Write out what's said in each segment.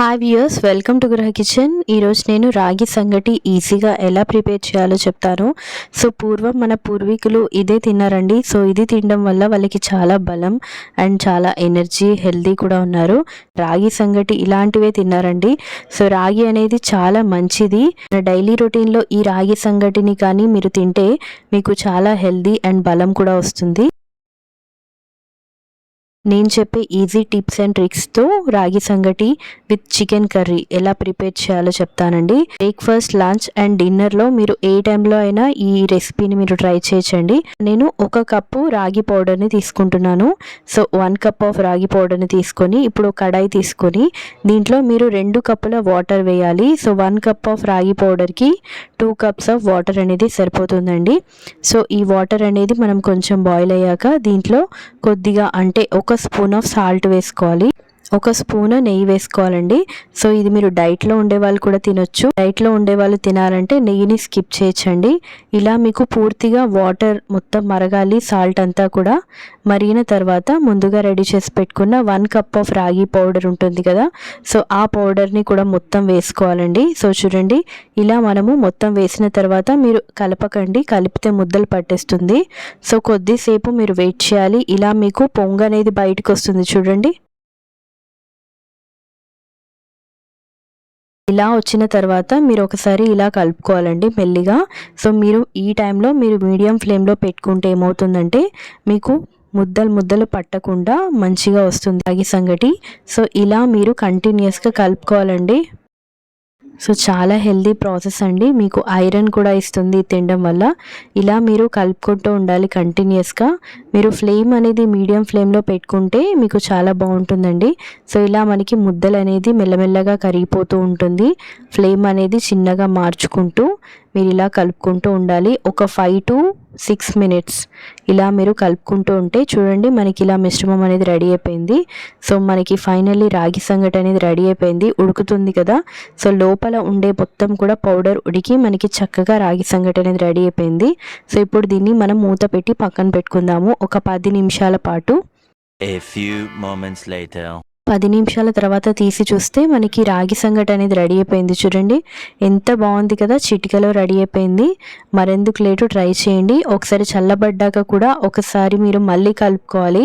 Hi viewers welcome to Gruha kitchen ఈరోజు నేను రాగి సంగటి ఈజీగా ఎలా ప్రిపేర్ చేయాలో చెప్తాను. సో పూర్వం మన పూర్వీకులు ఇదే తిన్నారండి. సో ఇది తినడం వల్ల వాళ్ళకి చాలా బలం అండ్ చాలా ఎనర్జీ హెల్దీ కూడా ఉన్నారు. రాగి సంగటి ఇలాంటివే తిన్నారండి. సో రాగి అనేది చాలా మంచిది. డైలీ రొటీన్లో ఈ రాగి సంగటిని కానీ మీరు తింటే మీకు చాలా హెల్దీ అండ్ బలం కూడా వస్తుంది. నేను చెప్పే easy tips and ట్రిక్స్తో ragi sangati with chicken curry ఎలా ప్రిపేర్ చేయాలో చెప్తానండి. బ్రేక్ఫాస్ట్ లంచ్ అండ్ డిన్నర్లో మీరు ఏ టైంలో అయినా ఈ రెసిపీని మీరు ట్రై చేయొచ్చండి. నేను ఒక కప్పు రాగి పౌడర్ని తీసుకుంటున్నాను. సో వన్ కప్ ఆఫ్ రాగి పౌడర్ని తీసుకొని ఇప్పుడు కడాయి తీసుకొని దీంట్లో మీరు రెండు కప్పుల వాటర్ వేయాలి. So one cup of ragi పౌడర్కి టూ కప్స్ ఆఫ్ వాటర్ అనేది సరిపోతుందండి. సో ఈ వాటర్ అనేది మనం కొంచెం బాయిల్ అయ్యాక దీంట్లో కొద్దిగా అంటే ఒక స్పూన్ ఆఫ్ సాల్ట్ వేసుకోవాలి. ఒక స్పూన్ నెయ్యి వేసుకోవాలండి. సో ఇది మీరు డైట్లో ఉండే వాళ్ళు కూడా తినొచ్చు. డైట్లో ఉండే వాళ్ళు తినాలంటే నెయ్యిని స్కిప్ చేయొచ్చండి. ఇలా మీకు పూర్తిగా వాటర్ మొత్తం మరగాలి సాల్ట్ అంతా కూడా మరిగిన తర్వాత ముందుగా రెడీ చేసి పెట్టుకున్న one cup of ragi powder ఉంటుంది కదా. సో ఆ పౌడర్ని కూడా మొత్తం వేసుకోవాలండి. సో చూడండి ఇలా మనము మొత్తం వేసిన తర్వాత మీరు కలపకండి. కలిపితే ముద్దలు పట్టేస్తుంది. సో కొద్దిసేపు మీరు వెయిట్ చేయాలి. ఇలా మీకు పొంగు అనేది బయటకు వస్తుంది చూడండి. ఇలా వచ్చిన తర్వాత మీరు ఒకసారి ఇలా కలుపుకోవాలండి మెల్లిగా. సో మీరు ఈ టైంలో మీరు మీడియం ఫ్లేమ్లో పెట్టుకుంటే ఏమవుతుందంటే మీకు ముద్దలు ముద్దలు పట్టకుండా మంచిగా వస్తుంది. రాగి సంగటి. సో ఇలా మీరు కంటిన్యూస్గా కలుపుకోవాలండి. సో చాలా హెల్దీ ప్రాసెస్ అండి. మీకు ఐరన్ కూడా ఇస్తుంది తినడం వల్ల. ఇలా మీరు కలుపుకుంటూ ఉండాలి కంటిన్యూస్గా. మీరు ఫ్లేమ్ అనేది మీడియం ఫ్లేమ్లో పెట్టుకుంటే మీకు చాలా బాగుంటుందండి. సో ఇలా మనకి ముద్దలు అనేది మెల్లమెల్లగా కరిగిపోతూ ఉంటుంది. ఫ్లేమ్ అనేది చిన్నగా మార్చుకుంటూ మీరు ఇలా కలుపుకుంటూ ఉండాలి. ఒక ఫైవ్ టు సిక్స్ మినిట్స్. ఇలా మీరు కలుపుకుంటూ ఉంటే చూడండి మనకి ఇలా మిశ్రమం అనేది రెడీ అయిపోయింది. సో మనకి ఫైనల్లీ రాగి సంగటి అనేది రెడీ అయిపోయింది. ఉడుకుతుంది కదా. సో లోపల ఉండే మొత్తం కూడా పౌడర్ ఉడికి మనకి చక్కగా రాగి సంగటి అనేది రెడీ అయిపోయింది. సో ఇప్పుడు దీన్ని మనం మూత పెట్టి పక్కన పెట్టుకుందాము. ఒక పది నిమిషాల పాటు. A few moments later. పది నిమిషాల తర్వాత తీసి చూస్తే మనకి రాగి సంగటి అనేది రెడీ అయిపోయింది చూడండి. ఎంత బాగుంది కదా చిటికలో రెడీ అయిపోయింది. మరెందుకు లేటు ట్రై చేయండి. ఒకసారి చల్లబడ్డాక కూడా ఒకసారి మీరు మళ్ళీ కలుపుకోవాలి.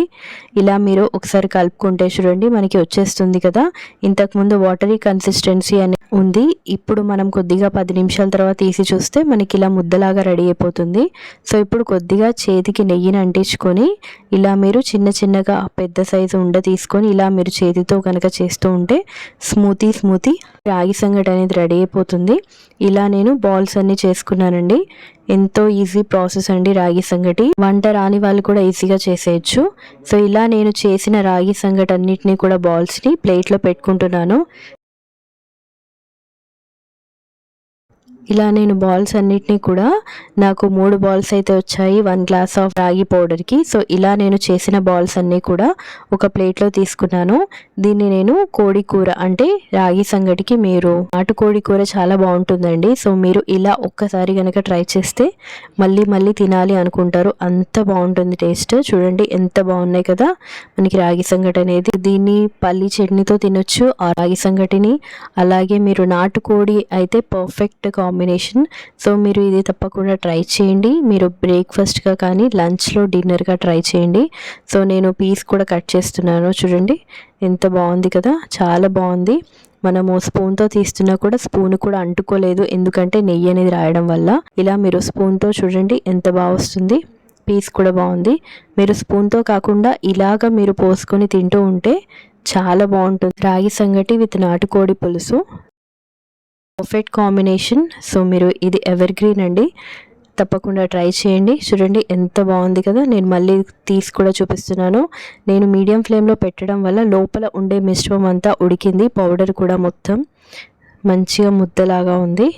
ఇలా మీరు ఒకసారి కలుపుకుంటే చూడండి మనకి వచ్చేస్తుంది కదా. ఇంతకుముందు వాటరీ కన్సిస్టెన్సీ అనే ఉంది. ఇప్పుడు మనం కొద్దిగా పది నిమిషాల తర్వాత తీసి చూస్తే మనకి ఇలా ముద్దలాగా రెడీ అయిపోతుంది. సో ఇప్పుడు కొద్దిగా చేతికి నెయ్యిని అంటించుకొని ఇలా మీరు చిన్న చిన్నగా పెద్ద సైజు ఉండ తీసుకొని ఇలా మీరు చేతితో కనుక చేస్తూ ఉంటే స్మూతీ స్మూతీ రాగి సంగటి అనేది రెడీ అయిపోతుంది. ఇలా నేను బాల్స్ అన్నీ చేసుకున్నానండి. ఎంతో ఈజీ ప్రాసెస్ అండి రాగి సంగటి. వంట రాని వాళ్ళు కూడా ఈజీగా చేసేయచ్చు. సో ఇలా నేను చేసిన రాగి సంగటి అన్నిటినీ కూడా బాల్స్ని ప్లేట్లో పెట్టుకుంటున్నాను. ఇలా నేను బాల్స్ అన్నిటినీ కూడా నాకు మూడు బాల్స్ అయితే వచ్చాయి one glass of ragi పౌడర్కి so ఇలా నేను చేసిన బాల్స్ అన్నీ కూడా ఒక ప్లేట్లో తీసుకున్నాను. దీన్ని నేను కోడి కూర అంటే రాగి సంగటికి మీరు నాటుకోడి కూర చాలా బాగుంటుందండి. సో మీరు ఇలా ఒక్కసారి కనుక ట్రై చేస్తే మళ్ళీ మళ్ళీ తినాలి అనుకుంటారు. అంత బాగుంటుంది టేస్ట్ చూడండి ఎంత బాగున్నాయి కదా. మనకి రాగి సంగటి అనేది దీన్ని పల్లి చట్నీతో తినొచ్చు. ఆ రాగి సంగటిని అలాగే మీరు నాటుకోడి అయితే పర్ఫెక్ట్ కాంబినేషన్. సో మీరు ఇది తప్పకుండా ట్రై చేయండి. మీరు బ్రేక్ఫాస్ట్గా కానీ లంచ్లో డిన్నర్గా ట్రై చేయండి. సో నేను పీస్ కూడా కట్ చేస్తున్నాను. చూడండి ఎంత బాగుంది కదా! చాలా బాగుంది. మనము స్పూన్తో తీస్తున్నా కూడా స్పూన్ కూడా అంటుకోలేదు. ఎందుకంటే నెయ్యి అనేది రాయడం వల్ల. ఇలా మీరు స్పూన్తో చూడండి ఎంత బాగా వస్తుంది. పీస్ కూడా బాగుంది. మీరు స్పూన్తో కాకుండా ఇలాగ మీరు పోసుకొని తింటూ ఉంటే చాలా బాగుంటుంది. రాగి సంగటి విత్ నాటుకోడి పులుసు. పర్ఫెక్ట్ కాంబినేషన్ సో మీరు ఇది ఎవర్ గ్రీన్ అండి. తప్పకుండా ట్రై చేయండి. చూడండి ఎంత బాగుంది కదా. నేను మళ్ళీ తీసి కూడా చూపిస్తున్నాను. నేను మీడియం ఫ్లేమ్లో పెట్టడం వల్ల లోపల ఉండే మిశ్రమం అంతా ఉడికింది. పౌడర్ కూడా మొత్తం మంచిగా ముద్దలాగా ఉంది.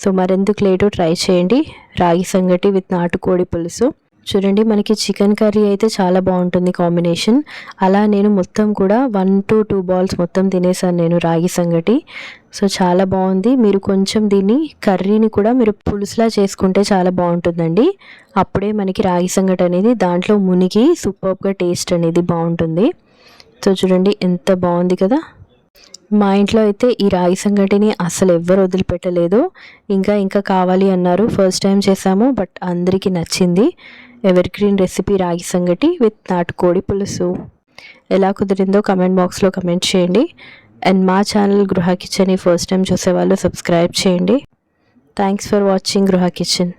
సో మరెందుకు లేటు? ట్రై చేయండి. రాగి సంగటి విత్ నాటుకోడి పులుసు. చూడండి మనకి చికెన్ కర్రీ అయితే చాలా బాగుంటుంది కాంబినేషన్. అలా నేను మొత్తం కూడా వన్ టు టూ బాల్స్ మొత్తం తినేసాను నేను రాగి సంగటి. సో చాలా బాగుంది. మీరు కొంచెం దీన్ని కర్రీని కూడా మీరు పులుసులా చేసుకుంటే చాలా బాగుంటుందండి. అప్పుడే మనకి రాగి సంగటి అనేది దాంట్లో మునిగి సూపర్గా టేస్ట్ అనేది బాగుంటుంది. సో చూడండి ఎంత బాగుంది కదా. మా ఇంట్లో అయితే ఈ రాగి సంగటిని అసలు ఎవ్వరు వదిలిపెట్టలేదు. ఇంకా ఇంకా కావాలి అన్నారు. ఫస్ట్ టైం చేసాము బట్ అందరికీ నచ్చింది. ఎవర్ గ్రీన్ రెసిపీ రాగి సంగటి విత్ నాటుకోడి పులుసు. ఎలా కుదిరిందో కమెంట్ బాక్స్లో కమెంట్ చేయండి. అండ్ మా ఛానల్ గృహ కిచెన్ని ఫస్ట్ టైం చూసేవాళ్ళు సబ్స్క్రైబ్ చేయండి. Thanks for watching Gruha kitchen.